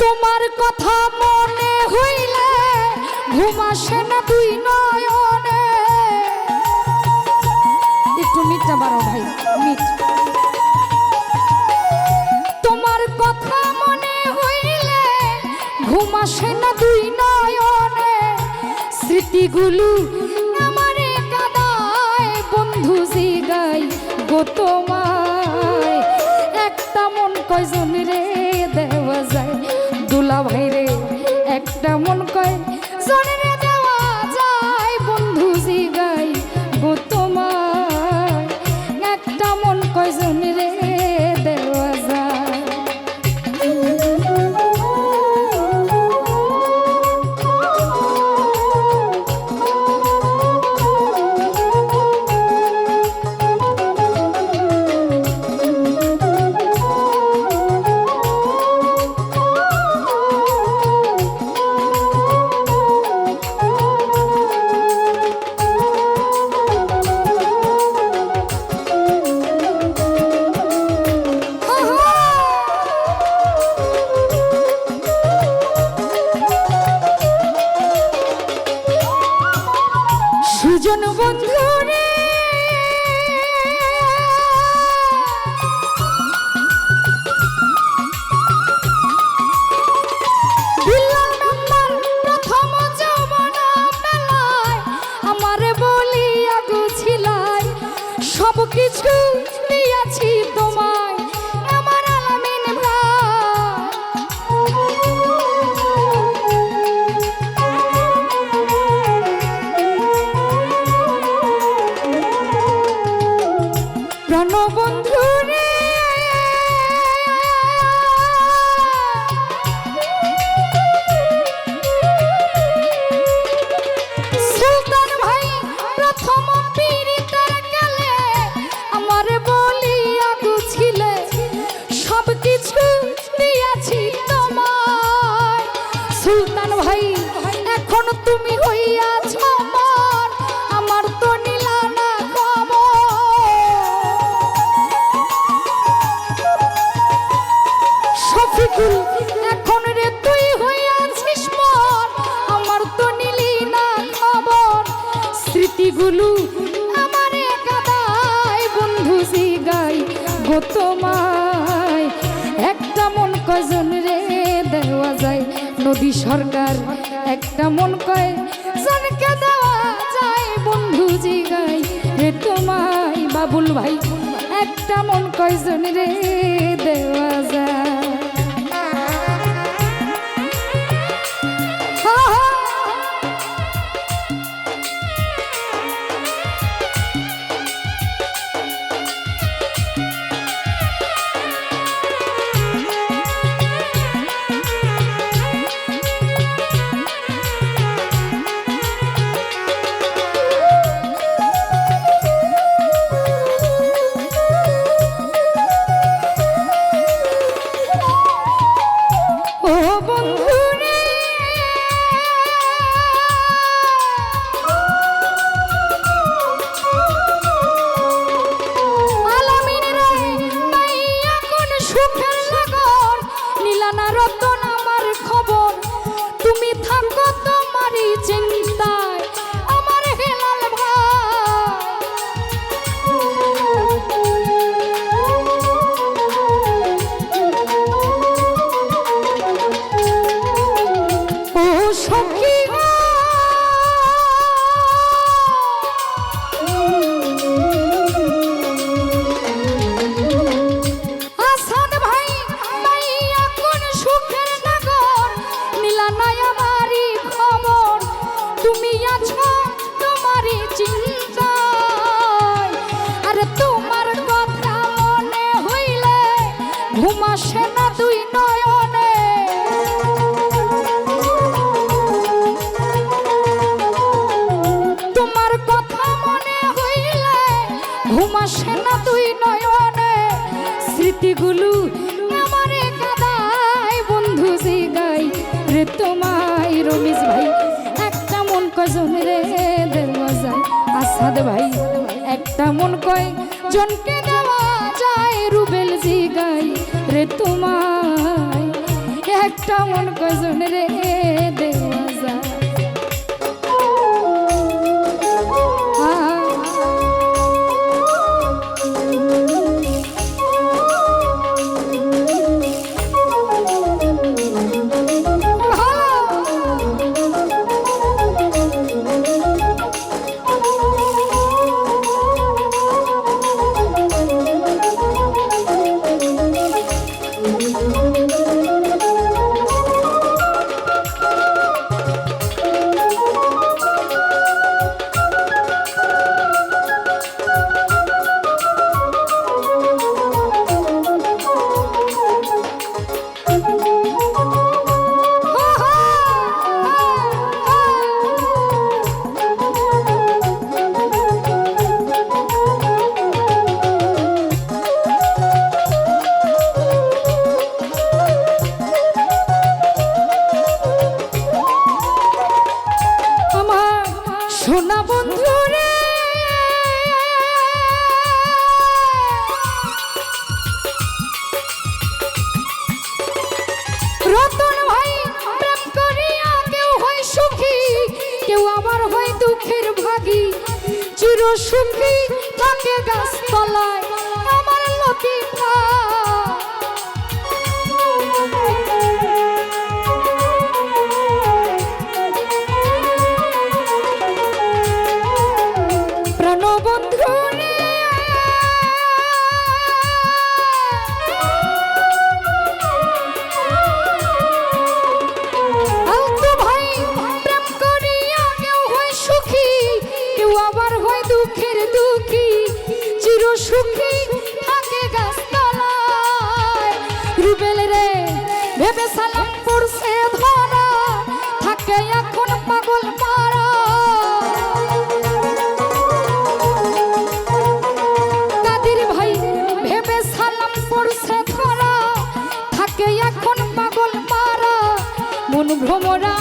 তোমার কথা মনে হইলে ঘুম আসে না দুই নয়নে। একটু মিটটা বাড়ো ভাই, মিট। তোমার কথা মনে হইলে ঘুম আসে না দুই নয়নে। স্মৃতিগুলো আমারে কাদায়, বন্ধু গো তোমায়। একটা মন কয়জন দুলা ভাই রে একটা মন কয় জন সুজন বন্ধু গো তোমায়, একটা মন কজন রে দেওয়া যায়? নদী সরকার, একটা মন কয় জনকে দেওয়া যায়? বন্ধু জিগাই রে তোমায়, বাবুল ভাই, একটা মন কয়জন রে দেওয়া যায়? কজন রে দেওয়া যায় আসাদ ভাই। একটা মন কয়, জনকে দেওয়া যায় রুবেল জিগাই রে তোমায়। একটা মন কজন রে সুখী থাকে গাছতলায়। আমার লতিফা ভ্রমরা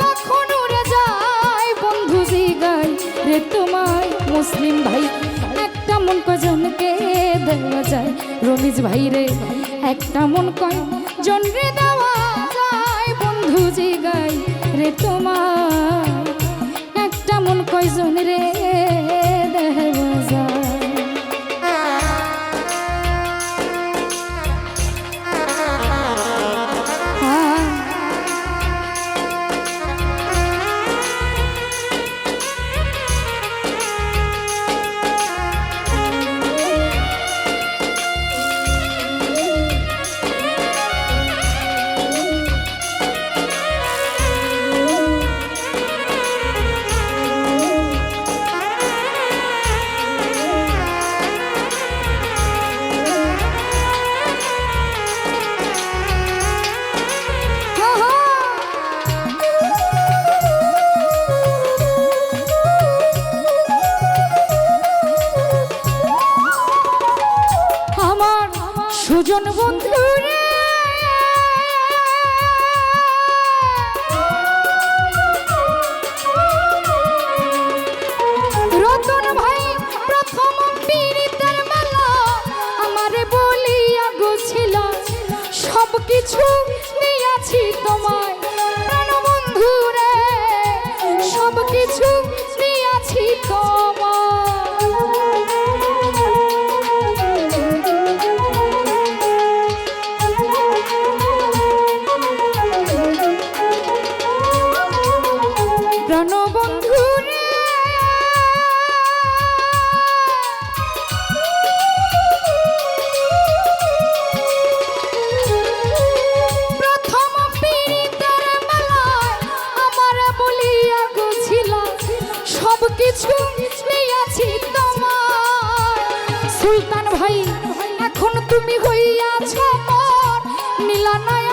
কখন উড়ে যায়? বন্ধু জিগাই রে তোমায়, মুসলিম ভাই। একটা মন কজনকে দেওয়া যায়। রমিজ ভাই রে, একটা মন কয় জনরে দেওয়া যায়? বন্ধু জিগাই রে তোমার একটা মন কয়জন রে দেওয়া কিছু নিয়াছি তোমায়। প্রাণ বন্ধু রে সব কিছু নিয়াছি তোমায়। প্রাণ বন্ধু সুলতান ভাই, এখন তুমি হইয়াছ মোর নীলা নয়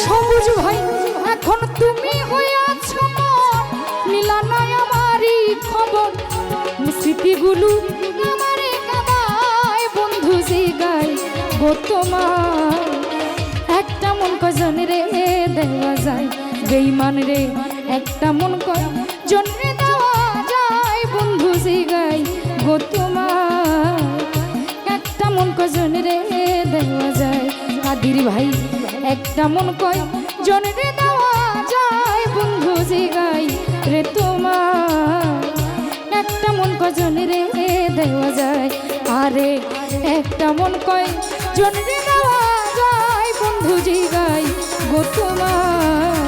সবুজ ভাই, এখন তুমি হইয়াছ মোর নীলা নয় আমারই খবর। স্মৃতিগুলো আমারে বন্ধু জিগাই গো তোমার একটা মন কজন রে দেওয়া যায় বেইমান রে একটা মন কজন রে দেওয়া যায় বন্ধু জিগাই গো তোমার। কজন রে দেওয়া যায়। কাদির ভাই, একটা মন কয় জন রে দেওয়া যায় বন্ধু জিগাই রে তোমার। একটা মন কজন দেওয়া যায়। আরে, একটা মন কয় জন রে দেওয়া যায় বন্ধু জিগাই গো তোমার।